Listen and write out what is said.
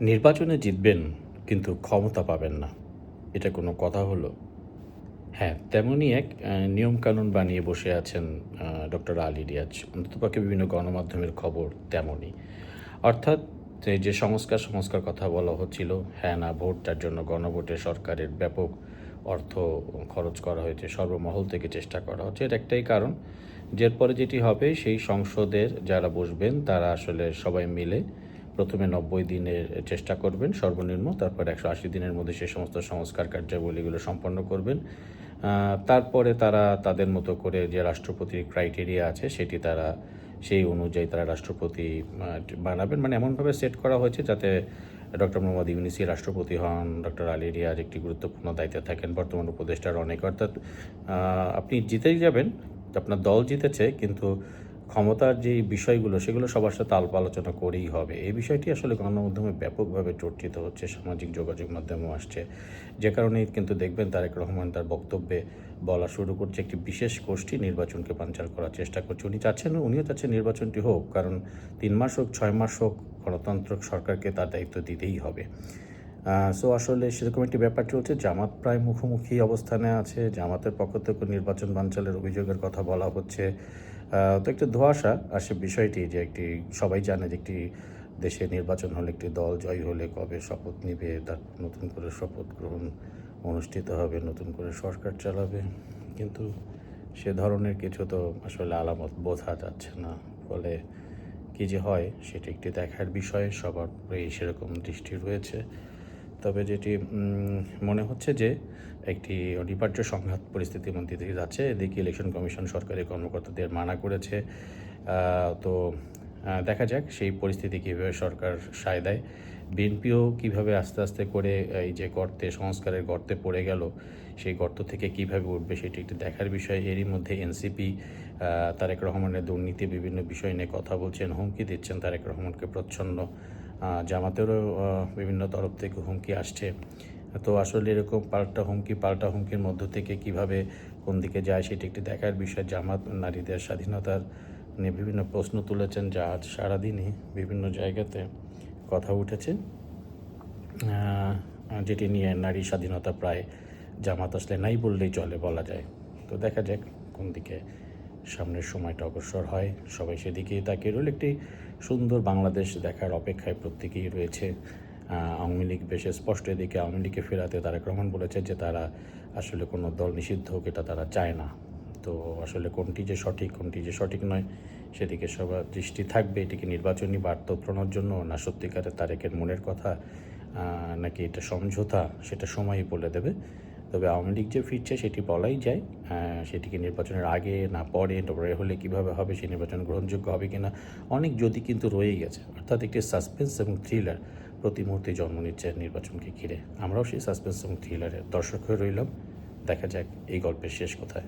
নির্বাচনে জিতবেন, কিন্তু ক্ষমতা পাবেন না। এটা কোনো কথা হলো? হ্যাঁ তেমনই এক নিয়মকানুন বানিয়ে বসে আছেন ডক্টর আলী রিয়াজ। অন্ততপক্ষে বিভিন্ন গণমাধ্যমের খবর তেমনই। অর্থাৎ যে সংস্কার সংস্কার কথা বলা হচ্ছিল হ্যাঁ না ভোটটার জন্য গণভোটে সরকারের ব্যাপক অর্থ খরচ করা হয়েছে, সর্বমহল থেকে চেষ্টা করা হচ্ছে। এর একটাই কারণ যে পরে যেটি হবে, সেই সংসদের যারা বসবেন, তারা আসলে সবাই মিলে প্রথমে নব্বই দিনের চেষ্টা করবেন সর্বনিম্ন, তারপর একশো আশি দিনের মধ্যে সেই সমস্ত সংস্কার কার্যাবলীগুলো সম্পন্ন করবেন। তারপরে তারা তাদের মতো করে যে রাষ্ট্রপতির ক্রাইটেরিয়া আছে সেটি তারা সেই অনুযায়ী তারা রাষ্ট্রপতি বানাবেন। মানে এমনভাবে সেট করা হয়েছে যাতে ডক্টর মোহাম্মদ ইউনিসি রাষ্ট্রপতি হন, ডক্টর আলী রিয়াজ একটি গুরুত্বপূর্ণ দায়িত্বে থাকেন, বর্তমান উপদেষ্টার অনেক। অর্থাৎ আপনি জিতেই যাবেন, আপনার দল জিতেছে, কিন্তু ক্ষমতার যে বিষয়গুলো, সেগুলো সবার সাথে আলাপ আলোচনা করেই হবে। এই বিষয়টি আসলে গণমাধ্যমে ব্যাপকভাবে চর্চিত হচ্ছে, সামাজিক যোগাযোগ মাধ্যমেও আসছে। যে কারণে কিন্তু দেখবেন তারেক রহমান তার বক্তব্যে বলা শুরু করছে, একটি বিশেষ গোষ্ঠী নির্বাচনকে পাঞ্চাল করার চেষ্টা করছে। উনি চাচ্ছেন উনিও চাচ্ছেন নির্বাচনটি হোক, কারণ তিন মাস হোক, ছয় মাস হোক গণতন্ত্র সরকারকে তার দায়িত্ব দিতেই হবে। সো আসলে সেরকম একটি ব্যাপার চলছে। জামাত প্রায় মুখোমুখি অবস্থানে আছে। জামাতের পক্ষ থেকে নির্বাচন বাঞ্চালের অভিযোগের কথা বলা হচ্ছে। তো একটু ধোয়াশা আসে বিষয়টি যে একটি, সবাই জানে যে একটি দেশে নির্বাচন হলে একটি দল জয় হলে কবে শপথ নিবে, তার নতুন করে শপথ গ্রহণ অনুষ্ঠিত হবে, নতুন করে সরকার চালাবে। কিন্তু সে ধরনের কিছু তো আসলে আলামত বোঝা যাচ্ছে না। ফলে কী যে হয়, সেটি একটি দেখার বিষয়, সবার সেরকম দৃষ্টি রয়েছে। তবে যেটি মনে হচ্ছে যে একটি অনিবার্য সংঘাত পরিস্থিতির মধ্যে দিয়ে যাচ্ছে। এদিকে ইলেকশন কমিশন সরকারি কর্মকর্তাদের মানা করেছে। তো দেখা যাক সেই পরিস্থিতি কীভাবে সরকার সায় দেয়। বিএনপিও কীভাবে আস্তে আস্তে করে এই যে গর্তে, সংস্কারের গর্তে পড়ে গেল, সেই গর্ত থেকে কীভাবে উঠবে সেটি একটি দেখার বিষয়। এরই মধ্যে এনসিপি তারেক রহমানের দুর্নীতি বিভিন্ন বিষয় নিয়ে কথা বলছেন, হুমকি দিচ্ছেন তারেক রহমানকে প্রচ্ছন্ন। জামাতেরও বিভিন্ন তরফ থেকে হুমকি আসছে। তো আসলে এরকম পাল্টা হুমকি, পাল্টা হুমকির মধ্য থেকে কীভাবে কোন দিকে যায় সেটি একটি দেখার বিষয়। জামাত নারীদের স্বাধীনতার নিয়ে বিভিন্ন প্রশ্ন তুলেছেন। যা আজ সারাদিনই বিভিন্ন জায়গাতে কথা উঠেছে। যেটি নিয়ে নারী স্বাধীনতা প্রায় জামাত আসলে নাই বললেই চলে বলা যায়। তো দেখা যাক কোন দিকে সামনের সময়টা অগ্রসর হয়। সবাই সেদিকেই তাকিয়ে রইল। একটি সুন্দর বাংলাদেশ দেখার অপেক্ষায় প্রত্যেকেই রয়েছে। আওয়ামী লীগ বেশ স্পষ্ট এদিকে আওয়ামী লীগকে ফেরাতে তারেক রহমান বলেছে যে তারা আসলে কোনো দল নিষিদ্ধ হোক, এটা তারা চায় না। তো আসলে কোনটি যে সঠিক, কোনটি যে সঠিক নয়, সেদিকে সবার দৃষ্টি থাকবে। এটিকে নির্বাচনী বার্তা উত্তরণের জন্য না সত্যিকারের তারেকের মনের কথা? নাকি এটা সমঝোতা? সেটা সময়ই বলে দেবে। তবে আওয়ামী লীগ যে ফিরছে সেটি বলাই যায় সেটিকে নির্বাচনের আগে না পরে, তারপরে হলে কীভাবে হবে সেই নির্বাচন গ্রহণযোগ্য হবে কিনা, অনেক যদি কিন্তু রয়েই গেছে। অর্থাৎ একটি সাসপেন্স এবং থ্রিলার প্রতি মুহূর্তে জন্ম নিচ্ছে নির্বাচনকে ঘিরে। আমরাও সেই সাসপেন্স এবং থ্রিলারের দর্শক হয়ে রইলাম। দেখা যাক এই গল্পের শেষ কোথায়।